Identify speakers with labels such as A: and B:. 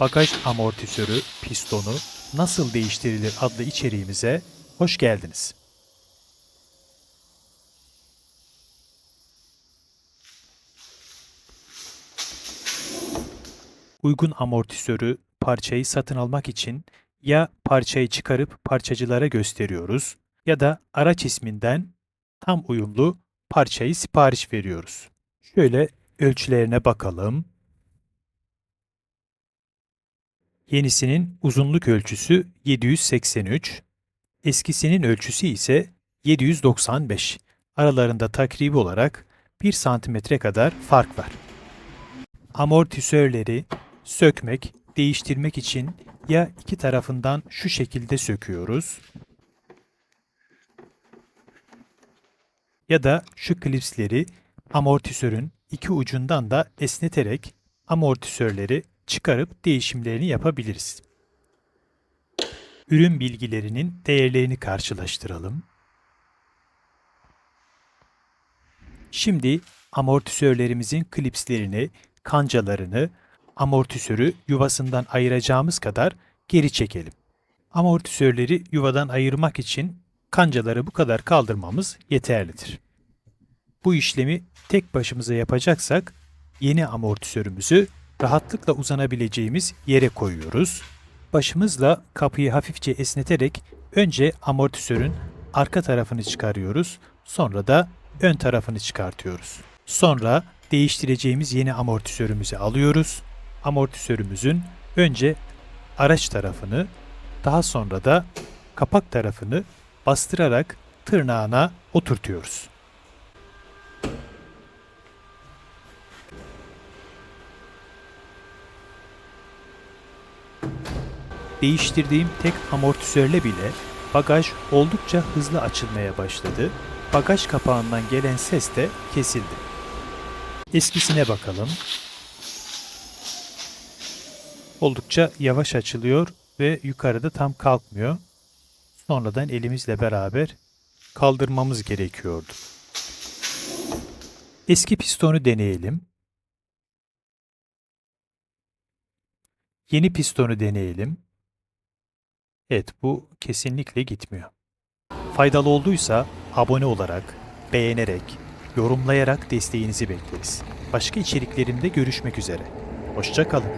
A: Bagaj amortisörü pistonu nasıl değiştirilir adlı içeriğimize hoş geldiniz. Uygun amortisörü parçayı satın almak için ya parçayı çıkarıp parçacılara gösteriyoruz ya da araç isminden tam uyumlu parçayı sipariş veriyoruz. Şöyle ölçülerine bakalım. Yenisinin uzunluk ölçüsü 783, eskisinin ölçüsü ise 795. Aralarında takribi olarak 1 santimetre kadar fark var. Amortisörleri sökmek, değiştirmek için ya iki tarafından şu şekilde söküyoruz ya da şu klipsleri amortisörün iki ucundan da esneterek amortisörleri çıkarıp değişimlerini yapabiliriz. Ürün bilgilerinin değerlerini karşılaştıralım. Şimdi amortisörlerimizin klipslerini, kancalarını, amortisörü yuvasından ayıracağımız kadar geri çekelim. Amortisörleri yuvadan ayırmak için kancaları bu kadar kaldırmamız yeterlidir. Bu işlemi tek başımıza yapacaksak yeni amortisörümüzü rahatlıkla uzanabileceğimiz yere koyuyoruz. Başımızla kapıyı hafifçe esneterek önce amortisörün arka tarafını çıkarıyoruz, sonra da ön tarafını çıkartıyoruz. Sonra değiştireceğimiz yeni amortisörümüzü alıyoruz. Amortisörümüzün önce araç tarafını, daha sonra da kapak tarafını bastırarak tırnağına oturtuyoruz. Değiştirdiğim tek amortisörle bile bagaj oldukça hızlı açılmaya başladı. Bagaj kapağından gelen ses de kesildi. Eskisine bakalım. Oldukça yavaş açılıyor ve yukarıda tam kalkmıyor. Sonradan elimizle beraber kaldırmamız gerekiyordu. Eski pistonu deneyelim. Yeni pistonu deneyelim. Evet bu kesinlikle gitmiyor. Faydalı olduysa abone olarak, beğenerek, yorumlayarak desteğinizi bekleriz. Başka içeriklerimde görüşmek üzere. Hoşçakalın.